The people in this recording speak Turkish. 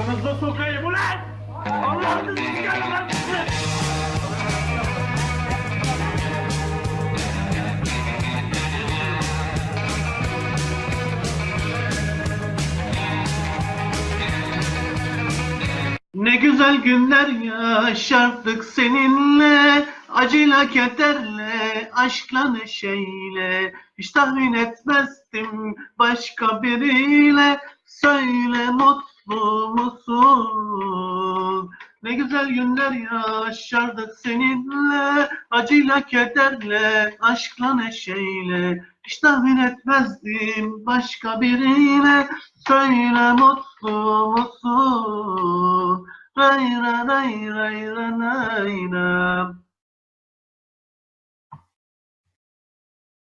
Arkanızda sokayım ulan! Allah'ını sikerim lan! Ne güzel günler yaşardık seninle Acıyla kederle, aşkla neşeyle Hiç tahmin etmezdim başka biriyle Söyle mutlu musun? Ne güzel günler yaşardık seninle Acıyla kederle, aşkla neşeyle Hiç tahmin etmezdim başka biriyle Söyle mutlu musun? Ray ray ray ray ray ray.